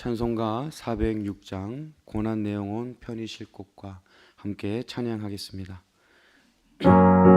찬송가 406장 고난 내용은 편히실 곳과 함께 찬양하겠습니다.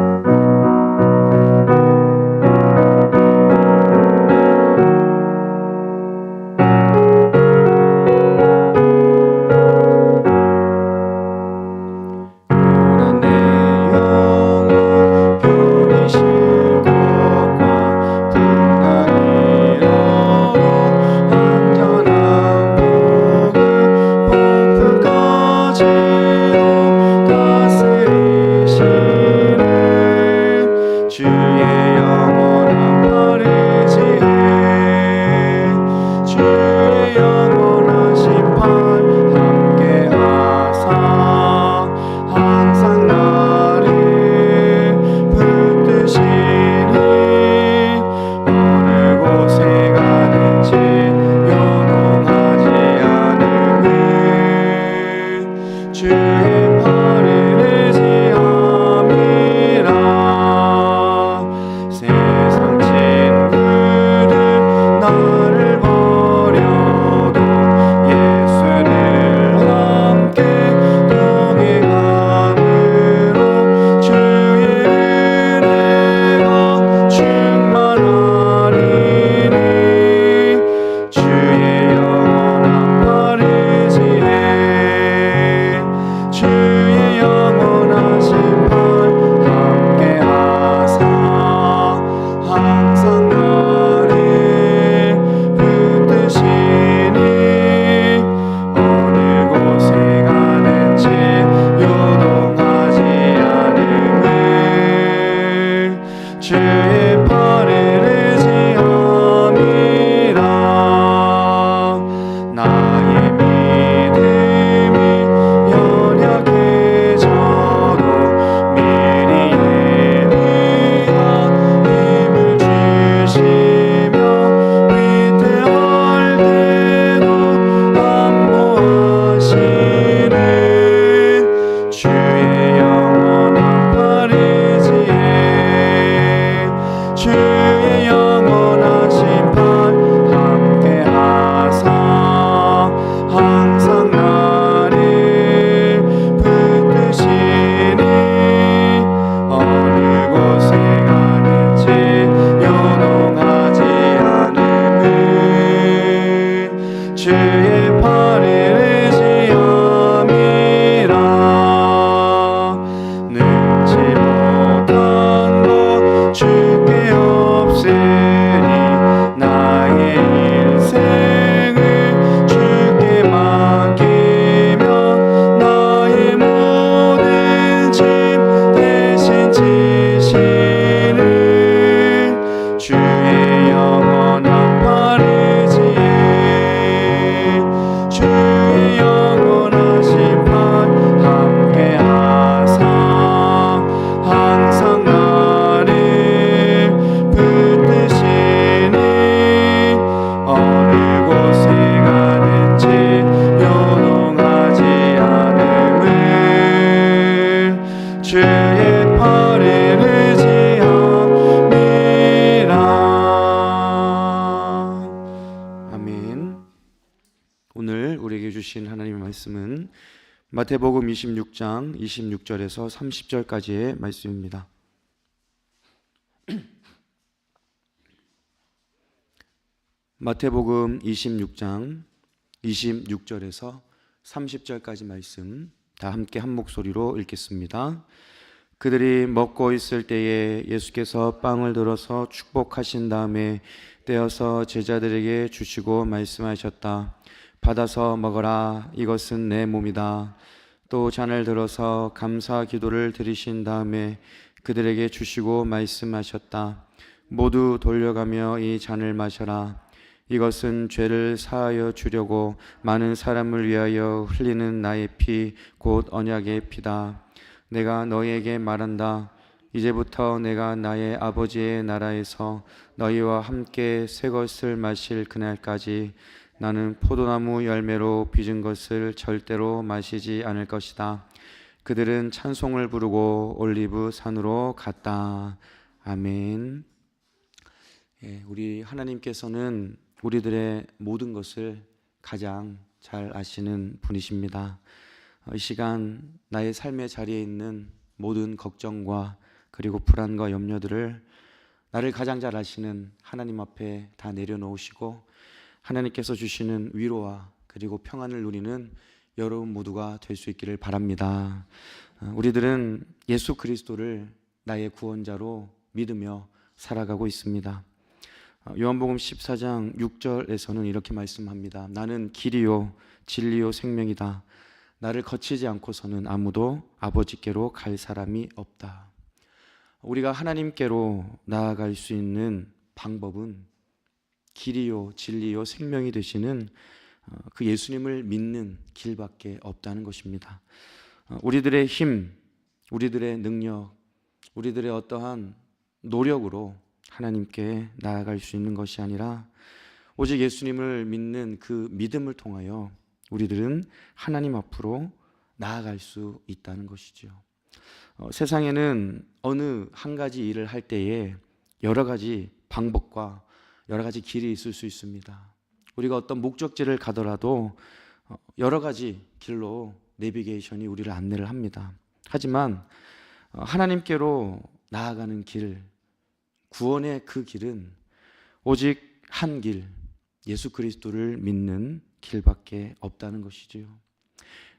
마태복음 26장 26절에서 30절까지의 말씀입니다. 마태복음 26장 26절에서 30절까지 말씀 다 함께 한 목소리로 읽겠습니다. 그들이 먹고 있을 때에 예수께서 빵을 들어서 축복하신 다음에 떼어서 제자들에게 주시고 말씀하셨다. 받아서 먹어라. 이것은 내 몸이다. 또 잔을 들어서 감사 기도를 드리신 다음에 그들에게 주시고 말씀하셨다. 모두 돌려가며 이 잔을 마셔라. 이것은 죄를 사하여 주려고 많은 사람을 위하여 흘리는 나의 피, 곧 언약의 피다. 내가 너희에게 말한다. 이제부터 내가 나의 아버지의 나라에서 너희와 함께 새 것을 마실 그날까지 나는 포도나무 열매로 빚은 것을 절대로 마시지 않을 것이다. 그들은 찬송을 부르고 올리브 산으로 갔다. 아멘. 예, 우리 하나님께서는 우리들의 모든 것을 가장 잘 아시는 분이십니다. 어, 이 시간 나의 삶의 자리에 있는 모든 걱정과 그리고 불안과 염려들을 나를 가장 잘 아시는 하나님 앞에 다 내려놓으시고 하나님께서 주시는 위로와 그리고 평안을 누리는 여러분 모두가 될 수 있기를 바랍니다. 어, 우리들은 예수 그리스도를 나의 구원자로 믿으며 살아가고 있습니다. 어, 요한복음 14장 6절에서는 이렇게 말씀합니다. 나는 길이요 진리요 생명이다. 나를 거치지 않고서는 아무도 아버지께로 갈 사람이 없다. 우리가 하나님께로 나아갈 수 있는 방법은 길이요 진리요 생명이 되시는 어, 그 예수님을 믿는 길밖에 없다는 것입니다. 어, 우리들의 힘, 우리들의 능력, 우리들의 어떠한 노력으로 하나님께 나아갈 수 있는 것이 아니라 오직 예수님을 믿는 그 믿음을 통하여 우리들은 하나님 앞으로 나아갈 수 있다는 것이죠. 어, 세상에는 어느 한 가지 일을 할 때에 여러 가지 방법과 여러 가지 길이 있을 수 있습니다. 우리가 어떤 목적지를 가더라도 어, 여러 가지 길로 내비게이션이 우리를 안내를 합니다. 하지만 어, 하나님께로 나아가는 길, 구원의 그 길은 오직 한 길, 예수 그리스도를 믿는 길밖에 없다는 것이지요.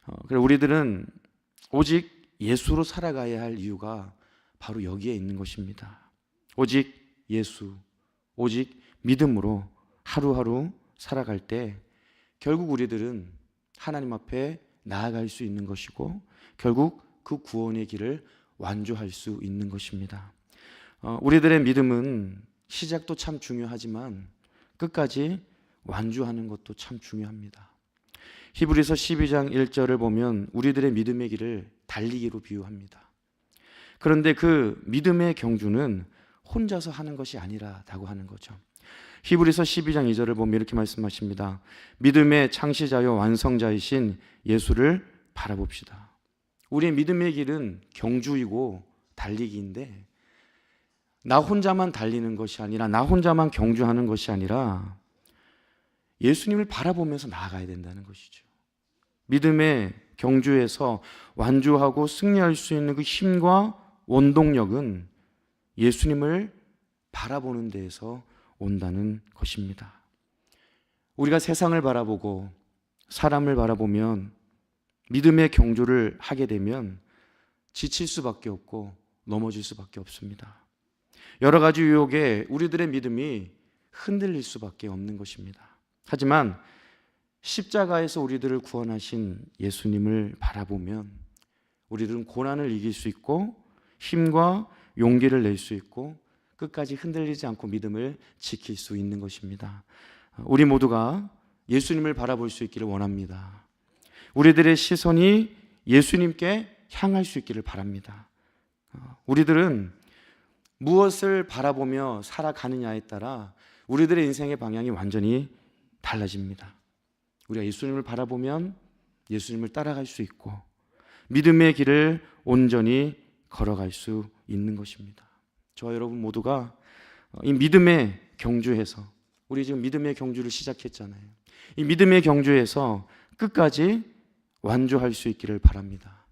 어, 그래 우리들은 오직 예수로 살아가야 할 이유가 바로 여기에 있는 것입니다. 오직 예수, 오직 믿음으로 하루하루 살아갈 때 결국 우리들은 하나님 앞에 나아갈 수 있는 것이고 결국 그 구원의 길을 완주할 수 있는 것입니다. 어, 우리들의 믿음은 시작도 참 중요하지만 끝까지 완주하는 것도 참 중요합니다. 히브리서 12장 1절을 보면 우리들의 믿음의 길을 달리기로 비유합니다. 그런데 그 믿음의 경주는 혼자서 하는 것이 아니라라고 하는 거죠. 히브리서 12장 2절을 보면 이렇게 말씀하십니다. 믿음의 창시자요 완성자이신 예수를 바라봅시다. 우리의 믿음의 길은 경주이고 달리기인데 나 혼자만 달리는 것이 아니라 나 혼자만 경주하는 것이 아니라 예수님을 바라보면서 나아가야 된다는 것이죠. 믿음의 경주에서 완주하고 승리할 수 있는 그 힘과 원동력은 예수님을 바라보는 데에서 온다는 것입니다. 우리가 세상을 바라보고 사람을 바라보면 믿음의 경주를 하게 되면 지칠 수밖에 없고 넘어질 수밖에 없습니다. 여러 가지 유혹에 우리들의 믿음이 흔들릴 수밖에 없는 것입니다. 하지만 십자가에서 우리들을 구원하신 예수님을 바라보면 우리들은 고난을 이길 수 있고 힘과 용기를 낼 수 있고 끝까지 흔들리지 않고 믿음을 지킬 수 있는 것입니다. 우리 모두가 예수님을 바라볼 수 있기를 원합니다. 우리들의 시선이 예수님께 향할 수 있기를 바랍니다. 우리들은 무엇을 바라보며 살아가느냐에 따라 우리들의 인생의 방향이 완전히 달라집니다. 우리가 예수님을 바라보면 예수님을 따라갈 수 있고 믿음의 길을 온전히 걸어갈 수 있는 것입니다. 저와 여러분 모두가 이 믿음의 경주에서 우리 지금 믿음의 경주를 시작했잖아요. 이 믿음의 경주에서 끝까지 완주할 수 있기를 바랍니다.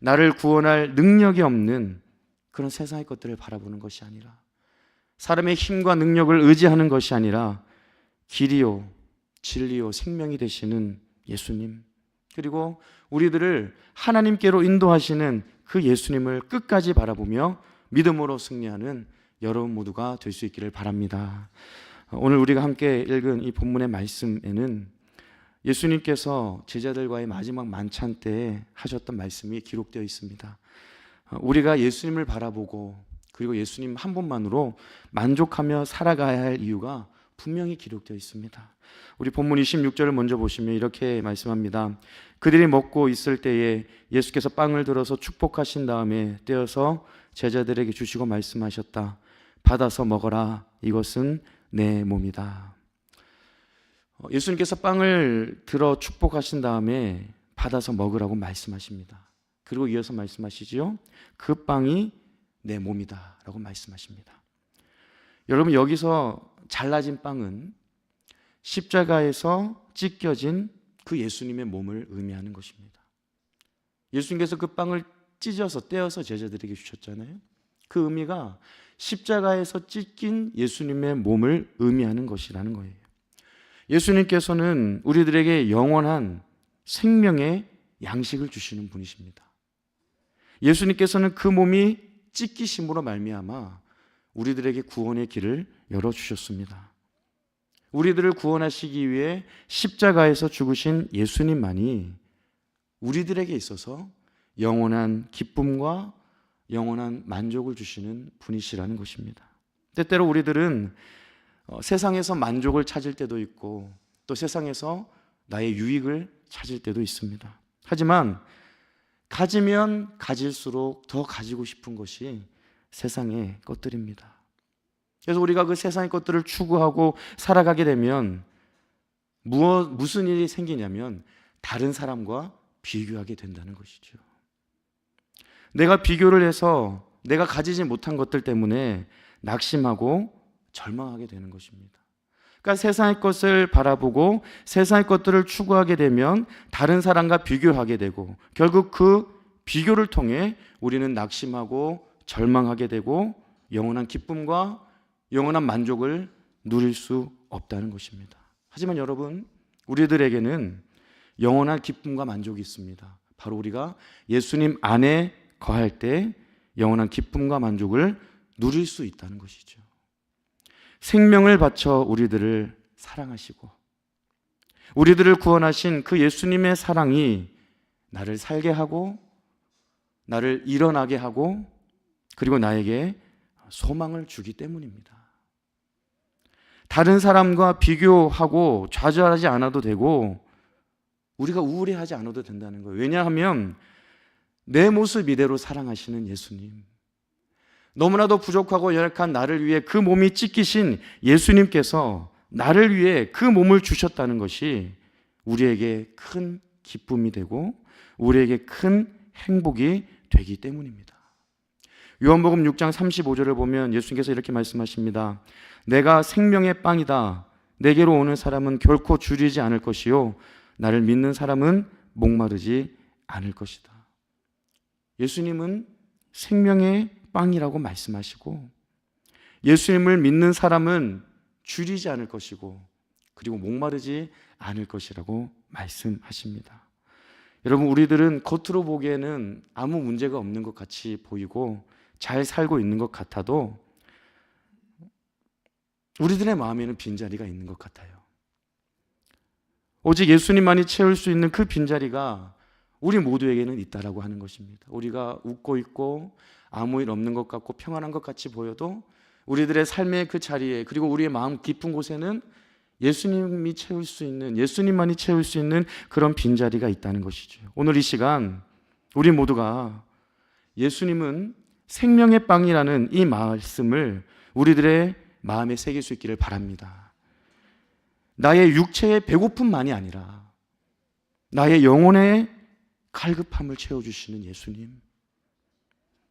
나를 구원할 능력이 없는 그런 세상의 것들을 바라보는 것이 아니라 사람의 힘과 능력을 의지하는 것이 아니라 길이요, 진리요, 생명이 되시는 예수님. 그리고 우리들을 하나님께로 인도하시는 그 예수님을 끝까지 바라보며 믿음으로 승리하는 여러분 모두가 될 수 있기를 바랍니다. 오늘 우리가 함께 읽은 이 본문의 말씀에는 예수님께서 제자들과의 마지막 만찬 때 하셨던 말씀이 기록되어 있습니다. 우리가 예수님을 바라보고 그리고 예수님 한 분만으로 만족하며 살아가야 할 이유가 분명히 기록되어 있습니다. 우리 본문 26절을 먼저 보시면 이렇게 말씀합니다. 그들이 먹고 있을 때에 예수께서 빵을 들어서 축복하신 다음에 떼어서 제자들에게 주시고 말씀하셨다. 받아서 먹어라. 이것은 내 몸이다. 어, 예수님께서 빵을 들어 축복하신 다음에 받아서 먹으라고 말씀하십니다. 그리고 이어서 말씀하시지요. 그 빵이 내 몸이다라고 말씀하십니다. 여러분 여기서 잘라진 빵은 십자가에서 찢겨진 그 예수님의 몸을 의미하는 것입니다. 예수님께서 그 빵을 찢어서 떼어서 제자들에게 주셨잖아요. 그 의미가 십자가에서 찢긴 예수님의 몸을 의미하는 것이라는 거예요. 예수님께서는 우리들에게 영원한 생명의 양식을 주시는 분이십니다. 예수님께서는 그 몸이 찢기심으로 말미암아 우리들에게 구원의 길을 열어 주셨습니다. 우리들을 구원하시기 위해 십자가에서 죽으신 예수님만이 우리들에게 있어서 영원한 기쁨과 영원한 만족을 주시는 분이시라는 것입니다. 때때로 우리들은 어, 세상에서 만족을 찾을 때도 있고 또 세상에서 나의 유익을 찾을 때도 있습니다. 하지만 가지면 가질수록 더 가지고 싶은 것이 세상의 것들입니다. 그래서 우리가 그 세상의 것들을 추구하고 살아가게 되면 무엇, 무슨 일이 생기냐면 다른 사람과 비교하게 된다는 것이죠. 내가 비교를 해서 내가 가지지 못한 것들 때문에 낙심하고 절망하게 되는 것입니다. 그러니까 세상의 것을 바라보고 세상의 것들을 추구하게 되면 다른 사람과 비교하게 되고 결국 그 비교를 통해 우리는 낙심하고 절망하게 되고 영원한 기쁨과 영원한 만족을 누릴 수 없다는 것입니다. 하지만 여러분, 우리들에게는 영원한 기쁨과 만족이 있습니다. 바로 우리가 예수님 안에 거할 때 영원한 기쁨과 만족을 누릴 수 있다는 것이죠. 생명을 바쳐 우리들을 사랑하시고 우리들을 구원하신 그 예수님의 사랑이 나를 살게 하고 나를 일어나게 하고 그리고 나에게 소망을 주기 때문입니다. 다른 사람과 비교하고 좌절하지 않아도 되고 우리가 우울해하지 않아도 된다는 거예요. 왜냐하면 내 모습 이대로 사랑하시는 예수님. 너무나도 부족하고 열악한 나를 위해 그 몸이 찢기신 예수님께서 나를 위해 그 몸을 주셨다는 것이 우리에게 큰 기쁨이 되고 우리에게 큰 행복이 되기 때문입니다. 요한복음 6장 35절을 보면 예수님께서 이렇게 말씀하십니다. 내가 생명의 빵이다. 내게로 오는 사람은 결코 줄이지 않을 것이요. 나를 믿는 사람은 목마르지 않을 것이다. 예수님은 생명의 빵이라고 말씀하시고 예수님을 믿는 사람은 줄이지 않을 것이고 그리고 목마르지 않을 것이라고 말씀하십니다. 여러분 우리들은 겉으로 보기에는 아무 문제가 없는 것 같이 보이고 잘 살고 있는 것 같아도 우리들의 마음에는 빈자리가 있는 것 같아요. 오직 예수님만이 채울 수 있는 그 빈자리가 우리 모두에게는 있다라고 하는 것입니다. 우리가 웃고 있고 아무 일 없는 것 같고 평안한 것 같이 보여도 우리들의 삶의 그 자리에 그리고 우리의 마음 깊은 곳에는 예수님이 채울 수 있는 예수님만이 채울 수 있는 그런 빈자리가 있다는 것이죠. 오늘 이 시간 우리 모두가 예수님은 생명의 빵이라는 이 말씀을 우리들의 마음에 새길 수 있기를 바랍니다. 나의 육체의 배고픔만이 아니라 나의 영혼의 갈급함을 채워주시는 예수님.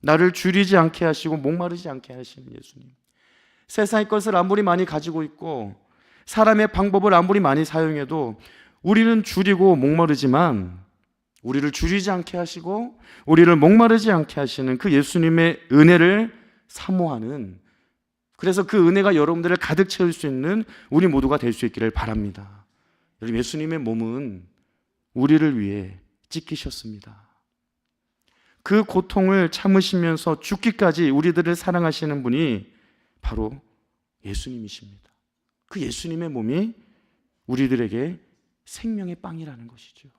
나를 줄이지 않게 하시고 목마르지 않게 하시는 예수님. 세상의 것을 아무리 많이 가지고 있고 사람의 방법을 아무리 많이 사용해도 우리는 줄이고 목마르지만 우리를 줄이지 않게 하시고 우리를 목마르지 않게 하시는 그 예수님의 은혜를 사모하는 그래서 그 은혜가 여러분들을 가득 채울 수 있는 우리 모두가 될 수 있기를 바랍니다. 여러분 예수님의 몸은 우리를 위해 찢기셨습니다. 그 고통을 참으시면서 죽기까지 우리들을 사랑하시는 분이 바로 예수님이십니다. 그 예수님의 몸이 우리들에게 생명의 빵이라는 것이죠.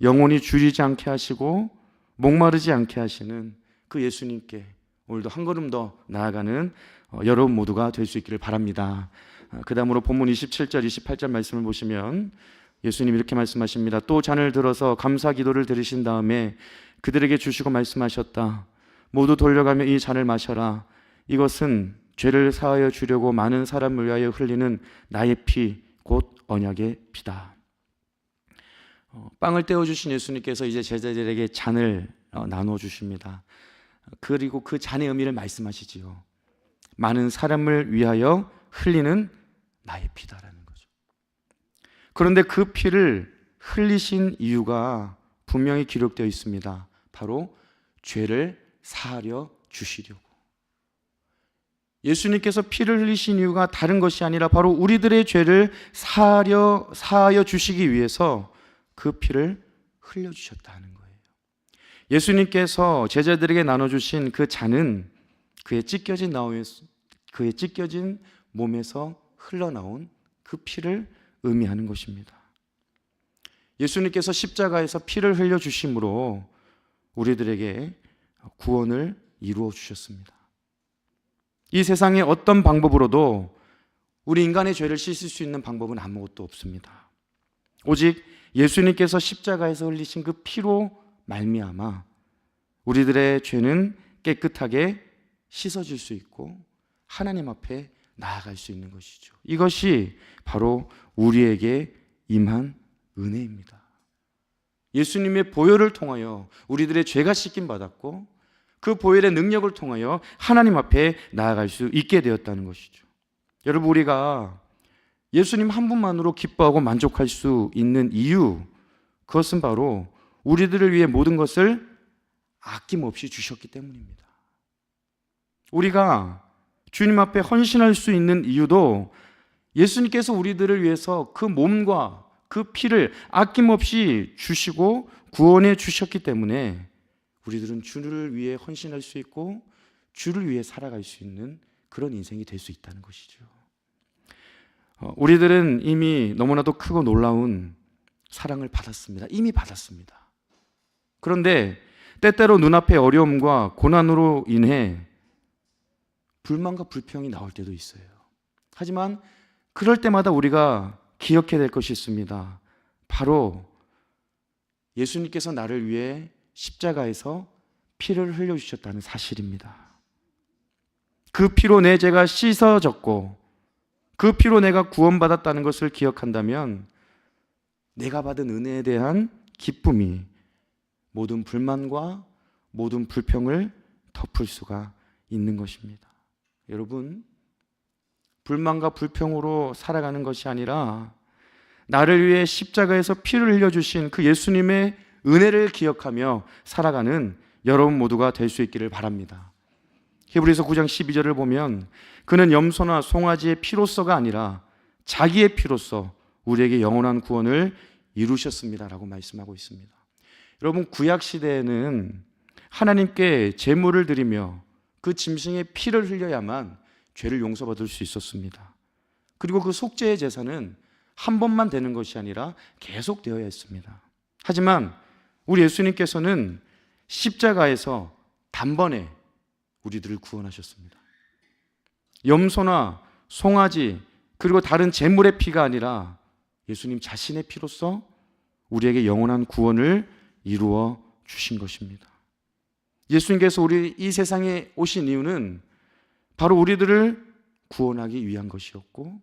영원히 줄이지 않게 하시고 목마르지 않게 하시는 그 예수님께 오늘도 한 걸음 더 나아가는 어, 여러분 모두가 될 수 있기를 바랍니다. 어, 그 다음으로 본문 27절, 28절 말씀을 보시면 예수님 이렇게 말씀하십니다. 또 잔을 들어서 감사 기도를 드리신 다음에 그들에게 주시고 말씀하셨다. 모두 돌려가며 이 잔을 마셔라. 이것은 죄를 사하여 주려고 많은 사람을 위하여 흘리는 나의 피, 곧 언약의 피다. 어, 빵을 떼어 주신 예수님께서 이제 제자들에게 잔을 어, 나눠 주십니다. 그리고 그 잔의 의미를 말씀하시지요. 많은 사람을 위하여 흘리는 나의 피다라는 거죠. 그런데 그 피를 흘리신 이유가 분명히 기록되어 있습니다. 바로 죄를 사하려 주시려고. 예수님께서 피를 흘리신 이유가 다른 것이 아니라 바로 우리들의 죄를 사하려 사하여 주시기 위해서 그 피를 흘려 주셨다는 거예요. 예수님께서 제자들에게 나눠 주신 그 잔은 그의 찢겨진 나오에서 그의 찢겨진 몸에서 흘러나온 그 피를 의미하는 것입니다. 예수님께서 십자가에서 피를 흘려 주심으로 우리들에게 구원을 이루어 주셨습니다. 이 세상에 어떤 방법으로도 우리 인간의 죄를 씻을 수 있는 방법은 아무것도 없습니다. 오직 예수님께서 십자가에서 흘리신 그 피로 말미암아 우리들의 죄는 깨끗하게 씻어질 수 있고 하나님 앞에 나아갈 수 있는 것이죠. 이것이 바로 우리에게 임한 은혜입니다. 예수님의 보혈을 통하여 우리들의 죄가 씻김 받았고 그 보혈의 능력을 통하여 하나님 앞에 나아갈 수 있게 되었다는 것이죠. 여러분 우리가 예수님 한 분만으로 기뻐하고 만족할 수 있는 이유 그것은 바로 우리들을 위해 모든 것을 아낌없이 주셨기 때문입니다. 우리가 주님 앞에 헌신할 수 있는 이유도 예수님께서 우리들을 위해서 그 몸과 그 피를 아낌없이 주시고 구원해 주셨기 때문에 우리들은 주를 위해 헌신할 수 있고 주를 위해 살아갈 수 있는 그런 인생이 될 수 있다는 것이죠. 어, 우리들은 이미 너무나도 크고 놀라운 사랑을 받았습니다. 이미 받았습니다. 그런데 때때로 눈앞에 어려움과 고난으로 인해 불만과 불평이 나올 때도 있어요. 하지만 그럴 때마다 우리가 기억해야 될 것이 있습니다. 바로 예수님께서 나를 위해 십자가에서 피를 흘려주셨다는 사실입니다. 그 피로 내 죄가 씻어졌고 그 피로 내가 구원받았다는 것을 기억한다면 내가 받은 은혜에 대한 기쁨이 모든 불만과 모든 불평을 덮을 수가 있는 것입니다. 여러분, 불만과 불평으로 살아가는 것이 아니라 나를 위해 십자가에서 피를 흘려주신 그 예수님의 은혜를 기억하며 살아가는 여러분 모두가 될 수 있기를 바랍니다. 히브리서 9장 12절을 보면 그는 염소나 송아지의 피로서가 아니라 자기의 피로서 우리에게 영원한 구원을 이루셨습니다라고 말씀하고 있습니다. 여러분 구약 시대에는 하나님께 제물을 드리며 그 짐승의 피를 흘려야만 죄를 용서받을 수 있었습니다. 그리고 그 속죄의 제사는 한 번만 되는 것이 아니라 계속 되어야 했습니다. 하지만 우리 예수님께서는 십자가에서 단번에 우리들을 구원하셨습니다. 염소나 송아지 그리고 다른 제물의 피가 아니라 예수님 자신의 피로서 우리에게 영원한 구원을 이루어 주신 것입니다. 예수님께서 우리 이 세상에 오신 이유는 바로 우리들을 구원하기 위한 것이었고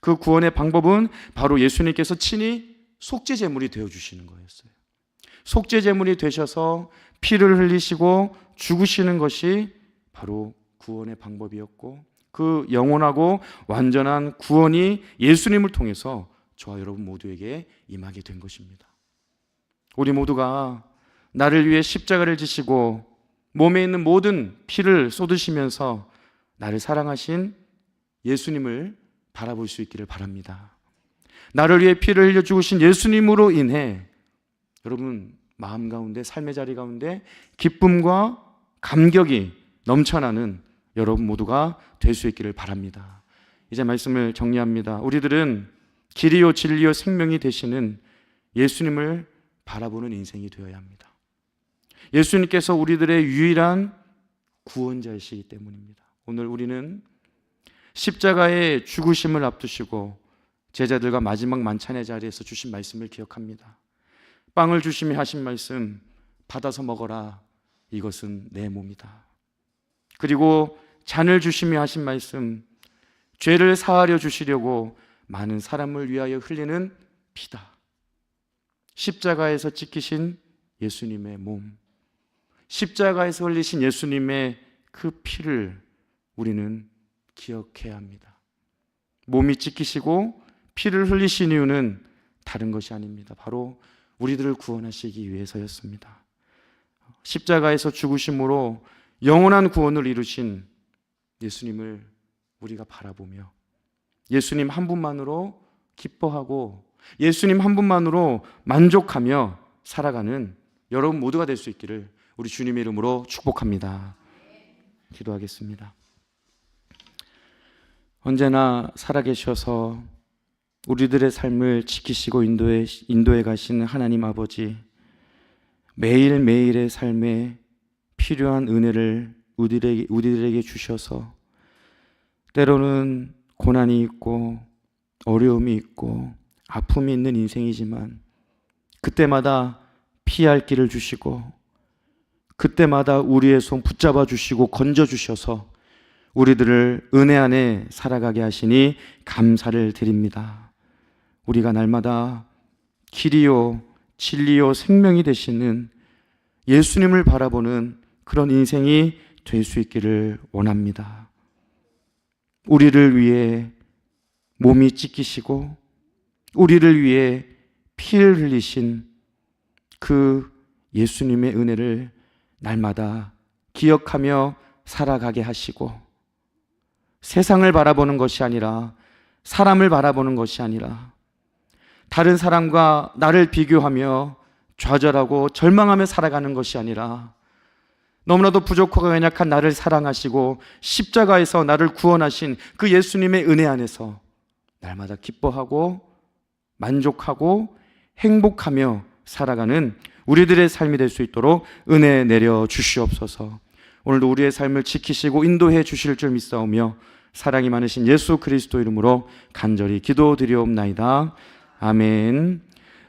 그 구원의 방법은 바로 예수님께서 친히 속죄 제물이 되어 주시는 거였어요. 속죄 제물이 되셔서 피를 흘리시고 죽으시는 것이 바로 구원의 방법이었고 그 영원하고 완전한 구원이 예수님을 통해서 저와 여러분 모두에게 임하게 된 것입니다. 우리 모두가 나를 위해 십자가를 지시고 몸에 있는 모든 피를 쏟으시면서 나를 사랑하신 예수님을 바라볼 수 있기를 바랍니다. 나를 위해 피를 흘려 죽으신 예수님으로 인해 여러분 마음 가운데 삶의 자리 가운데 기쁨과 감격이 넘쳐나는 여러분 모두가 될 수 있기를 바랍니다. 이제 말씀을 정리합니다. 우리들은 길이요 진리요 생명이 되시는 예수님을 바라보는 인생이 되어야 합니다. 예수님께서 우리들의 유일한 구원자이시기 때문입니다. 오늘 우리는 십자가의 죽으심을 앞두시고 제자들과 마지막 만찬의 자리에서 주신 말씀을 기억합니다. 빵을 주심이 하신 말씀 받아서 먹어라. 이것은 내 몸이다. 그리고 잔을 주심이 하신 말씀 죄를 사하려 주시려고 많은 사람을 위하여 흘리는 피다. 십자가에서 찍히신 예수님의 몸, 십자가에서 흘리신 예수님의 그 피를 우리는 기억해야 합니다. 몸이 찢기시고 피를 흘리신 이유는 다른 것이 아닙니다. 바로 우리들을 구원하시기 위해서였습니다. 십자가에서 죽으심으로 영원한 구원을 이루신 예수님을 우리가 바라보며 예수님 한 분만으로 기뻐하고 예수님 한 분만으로 만족하며 살아가는 여러분 모두가 될 수 있기를 우리 주님의 이름으로 축복합니다. 기도하겠습니다. 언제나 살아계셔서 우리들의 삶을 지키시고 인도해, 인도해 가시는 하나님 아버지, 매일매일의 삶에 필요한 은혜를 우리들에게, 우리들에게 주셔서 때로는 고난이 있고 어려움이 있고 아픔이 있는 인생이지만 그때마다 피할 길을 주시고 그때마다 우리의 손 붙잡아 주시고 건져 주셔서 우리들을 은혜 안에 살아가게 하시니 감사를 드립니다. 우리가 날마다 길이요 진리요 생명이 되시는 예수님을 바라보는 그런 인생이 될 수 있기를 원합니다. 우리를 위해 몸이 찢기시고 우리를 위해 피를 흘리신 그 예수님의 은혜를 날마다 기억하며 살아가게 하시고 세상을 바라보는 것이 아니라 사람을 바라보는 것이 아니라 다른 사람과 나를 비교하며 좌절하고 절망하며 살아가는 것이 아니라 너무나도 부족하고 연약한 나를 사랑하시고 십자가에서 나를 구원하신 그 예수님의 은혜 안에서 날마다 기뻐하고 만족하고 행복하며 살아가는 우리들의 삶이 될 수 있도록 은혜 내려 주시옵소서. 오늘도 우리의 삶을 지키시고 인도해 주실 줄 믿사오며 사랑이 많으신 예수 그리스도 이름으로 간절히 기도드리옵나이다. 아멘.